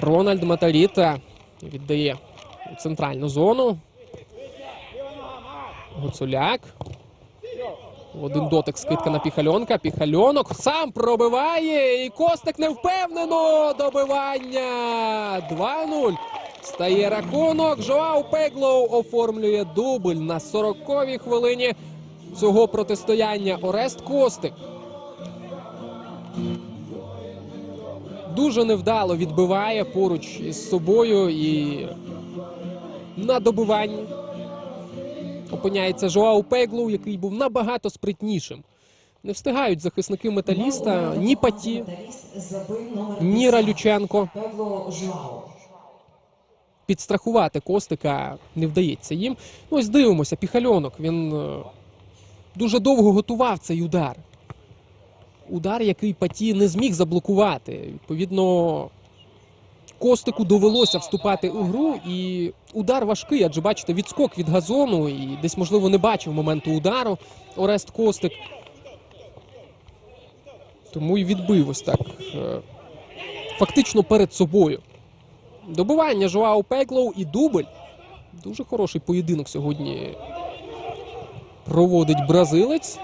Рональд Маталіта віддає у центральну зону. Гуцуляк. Один дотик скидка на піхальонка. Піхальонок сам пробиває. І Костик невпевнено. Добивання. 2-0. Стає рахунок. Жоау Пеглоу оформлює дубль на 40-й хвилині цього протистояння. Орест Костик. Дуже невдало відбиває поруч із собою і на добиванні опиняється Жоау Пеглоу, який був набагато спритнішим. Не встигають захисники металіста ні Паті, ні Ралюченко. Підстрахувати Костика не вдається їм. Ось дивимося, піхальонок. Він е, дуже довго готував цей удар. Удар, який Паті не зміг заблокувати. Відповідно, Костику довелося вступати у гру, і удар важкий, адже бачите, відскок від газону, і десь, можливо, не бачив моменту удару Орест Костик. Тому і відбив ось так. е, Фактично перед собою. Добивання Жоао Пеклоу і дубль. Дуже хороший поєдинок сьогодні проводить бразилець.